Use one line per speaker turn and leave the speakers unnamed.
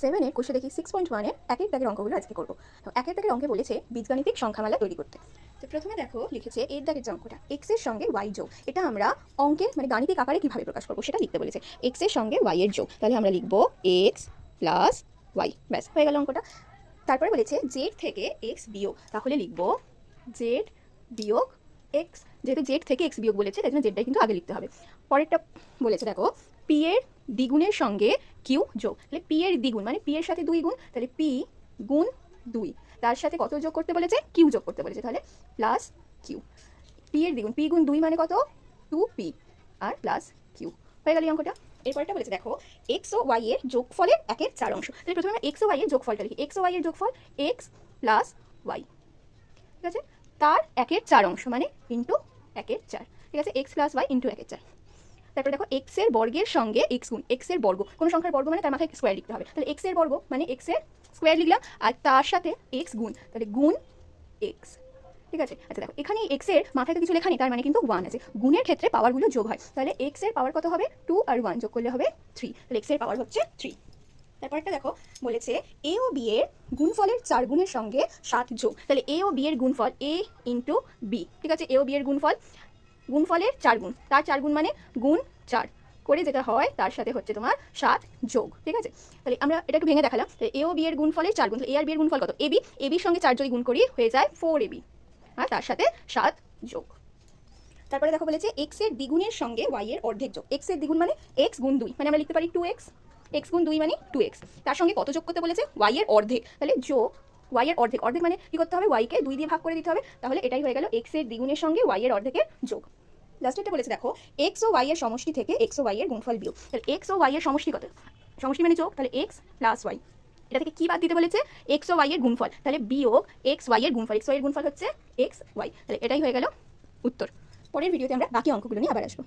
সেভেনের কোষে দেখি সিক্স পয়েন্ট ওয়ানের একের দাগের অঙ্কগুলো আজকে করব। তো একের দাগের অঙ্কে বলেছে, বীজগাণিতিক সংখ্যামালা তৈরি করতে। তো প্রথমে দেখো, লিখেছে এর দাগের যে অঙ্কটা এক্সের সঙ্গে ওয়াই যোগ। এটা আমরা অঙ্কে মানে গাণিতিক আকারে কীভাবে প্রকাশ করব সেটা লিখতে বলেছে। এক্সের সঙ্গে ওয়াই এর যোগ। তাহলে আমরা লিখব এক্স প্লাস ওয়াই ব্যাস, হয়ে গেল অঙ্কটা। তারপরে বলেছে জেড থেকে এক্স বিয়োগ। তাহলে লিখব জেড বিয়োগ এক্স যেহেতু জেড থেকে এক্স বিয়োগ বলেছে, তাই জন্য জেডটাই কিন্তু আগে লিখতে হবে। পরেরটা বলেছে, দেখো পি এর দ্বিগুণের সঙ্গে কিউ যোগ। তাহলে পি এর দ্বিগুণ মানে পি এর সাথে দুই গুণ, তাহলে পি গুণ দুই। তার সাথে কত যোগ করতে বলেছে? কিউ যোগ করতে বলেছে, তাহলে প্লাস কিউ পি এর দ্বিগুণ পি গুণ দুই মানে কত? Two P R plus Q হয়ে গেল অঙ্কটা। এরপরটা বলেছে, দেখো এক্স ও ওয়াই এর যোগফলের একের চার অংশ। তাহলে প্রথমে আমরা এক্স ও ওয়াই এর যোগফলটা লিখি। এক্স ও ওয়াই এর যোগফল এক্স প্লাস ওয়াই ঠিক আছে? তার একের চার অংশ মানে ইন্টু একের চার। ঠিক আছে? এক্স প্লাস ওয়াই ইন্টু একের চার। তারপরে দেখো এক্সের বর্গের সঙ্গে এক্স গুণ এক্সের বর্গ, কোনো সংখ্যার বর্গ মানে তার মাথায় স্কোয়ার লিখতে হবে। তাহলে এক্সের বর্গ মানে এক্সের স্কোয়ার লিখলাম, আর তার সাথে এক্স গুণ, তাহলে গুণ এক্স ঠিক আছে? আচ্ছা দেখো, এখানে এক্সের মাথায় তো কিছু লেখা নেই, তার মানে কিন্তু ওয়ান আছে। গুণের ক্ষেত্রে পাওয়ারগুলো যোগ হয়। তাহলে এক্সের পাওয়ার কত হবে? টু আর ওয়ান যোগ করলে হবে থ্রি তাহলে এক্সের পাওয়ার হচ্ছে থ্রি তারপরটা দেখো, বলেছে এ ও বি এর গুণফলের চার গুণের সঙ্গে সাত যোগ। তাহলে এ ও বি এর গুণফল এ ইন্টু বি ঠিক আছে? এ ও বি এর গুণফল গুণফলের চার গুণ। তার চার গুণ মানে গুণ চার। করে যেটা হয়, তার সাথে হচ্ছে তোমার সাত যোগ, ঠিক আছে? তাহলে আমরা এটা একটু ভেঙে দেখালাম। এ ও বি এর গুণফলের চার গুণ। এ আর বি এর গুণফল কত? এ বি, এ বির সঙ্গে চার যদি গুণ করি, হয়ে যায় ফোর এবি আর তার সাথে সাত যোগ। তারপরে দেখো বলেছে এক্সের দ্বিগুণের সঙ্গে ওয়াই এর অর্ধেক যোগ। এক্সের দ্বিগুণ মানে এক্স গুণ দুই। মানে আমরা লিখতে পারি টু এক্স এক্স গুণ দুই মানে টু এক্স তার সঙ্গে কত যোগ করতে বলেছে? ওয়াই এর অর্ধেক। তাহলে যোগ ওয়াই এর অর্ধেক অর্ধেক মানে কি করতে হবে? ওয়াইকে দুই দিয়ে ভাগ করে দিতে হবে। তাহলে এটাই হয়ে গেল এক্সের দ্বিগুণের সঙ্গে ওয়াই এর অর্ধেকের যোগ। লাস্টেরটা বলেছে, দেখো এক্স ও ওয়াই এর সমষ্টি থেকে এক্স ও ওয়াই এর গুণফল বিয়োগ। তাহলে এক্স ও ওয়াই এর সমষ্টি কত? সমষ্টি মানে যোগ, তাহলে এক্স প্লাস ওয়াই এটা থেকে কি বাদ দিতে বলেছে? এক্স ও ওয়াই এর গুণফল। তাহলে বিয়োগ এক্স ওয়াই এর গুণফল। এক্স ওয়াই এর গুণফল হচ্ছে এক্স ওয়াই তাহলে এটাই হয়ে গেল উত্তর। পরের ভিডিওতে আমরা বাকি অঙ্কগুলো নিয়ে আবার আসব।